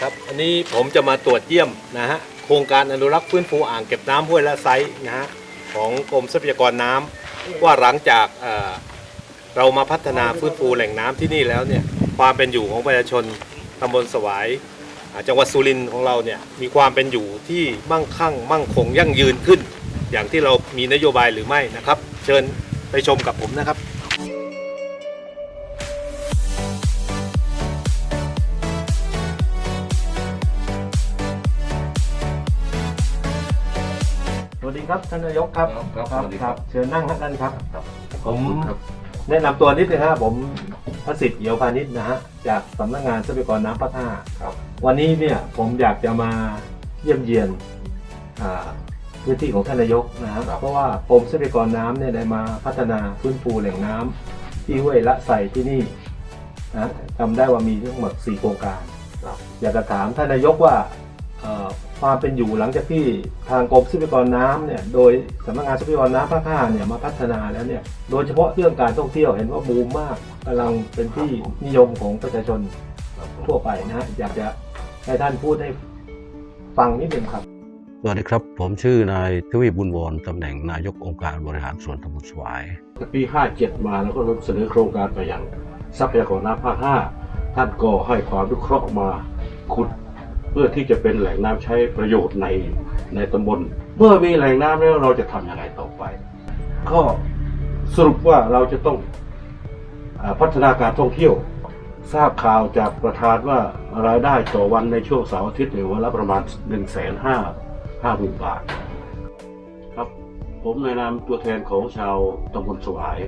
ครับอันนี้ผมจะมาตรวจเยี่ยมนะฮะโครงการอนุรักษ์ฟื้นฟูอ่างเก็บน้ำห้วยละไซนะฮะของกรมทรัพยากรน้ำว่าหลังจากเอ่อเรามาพัฒนาฟื้นฟูแหล่งน้ำที่นี่แล้วเนี่ยความเป็นอยู่ของประชาชนตำบลสวายอ่าจังหวัดสุรินทร์ของเราเนี่ยมีความเป็นอยู่ที่มั่งคั่ง มั่งคงยั่งยืนขึ้น อย่างที่เรามีนโยบายหรือไม่นะครับ เชิญไปชมกับผมนะครับ วัสดีครับท่านนายกครับครับสวัสดีครับ เชิญนั่งครับท่านครับครับผมครับแนะนำตัวนิดนึงครับผมพระสิทธิ์เอี่ยวพาณิชย์นะฮะจากสำนักงานทรัพยากรน้ำภาคห้าครับวันนี้เนี่ยผมอยากจะมาเยี่ยมเยียนอ่าพื้นที่ของท่านนายกนะครับครับเพราะว่ากรมทรัพยากรน้ำเนี่ยได้มาพัฒนาฟื้นฟูแหล่งน้ำที่ห้วยละไสที่นี่นะจำได้ว่ามีทั้งหมด4โครงการครับอยากจะถามท่านนายกว่าเอ่อ ความเป็นอยู่หลังจากที่ทางกรมทรัพยากรน้ำเนี่ยโดยสำนักงานทรัพยากรน้ำภาคห้าเนี่ยมาพัฒนาแล้วเนี่ยโดยเฉพาะเรื่องการท่องเที่ยวเห็นว่าบูมมากกำลังเป็นที่นิยมของประชาชนครับผมทั่วไปนะฮะอยากจะให้ท่านพูดให้ฟังนิดนึงครับสวัสดีครับ ผมชื่อนายทวีบุญวรตำแหน่งนายกองค์การบริหารส่วนตำบลสวายปี 57 มาแล้วก็เสนอโครงการไปยังทรัพยากรน้ำภาค 5 ท่านก็ให้ความรุเคราะห์มาขุด เพื่อที่จะเป็นแหล่งน้ำใช้ประโยชน์ในในตำบล เมื่อมีแหล่งน้ำแล้วเราจะทำอย่างไรต่อไป ก็สรุปว่าเราจะต้องอพัฒนาการท่องเที่ยว ทราบข่าวจากประธานว่ารายได้ต่อวันในช่วงเสาร์อาทิตย์เนี่ยวันละประมาณ1 5 5 0 0 0 0บาทครับ ผมในนามตัวแทนของชาวตำบลสวาย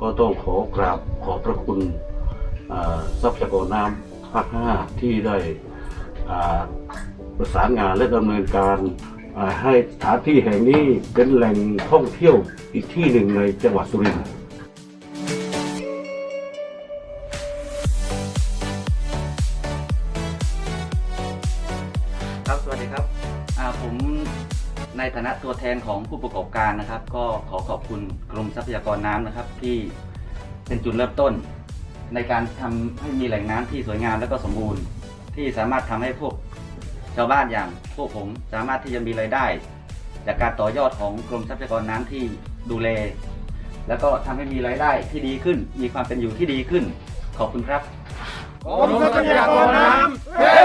ก็ต้องขอกราบขอบพระคุณทรัพยากรน้ำภาคห้าที่ได้ ประสานงานและดำเนินการให้สถานที่แห่งนี้เป็นแหล่งท่องเที่ยวอีกที่หนึ่งในจังหวัดสุรินทร์ครับสวัสดีครับผมในฐานะตัวแทนของผู้ประกอบการนะครับ ก็ขอขอบคุณกรมทรัพยากรน้ำนะครับ ที่เป็นจุดเริ่มต้น ในการทำให้มีแหล่งน้ำที่สวยงามและก็สมบูรณ์ ที่สามารถทำให้พวกชาวบ้านอย่างพวกผมสามารถที่จะมีรายได้ จากการต่อยอดของกรมทรัพยากรน้ำที่ดูแล แล้วก็ทำให้มีรายได้ที่ดีขึ้น มีความเป็นอยู่ที่ดีขึ้น ขอบคุณครับกรมทรัพยากรน้ำเฮ้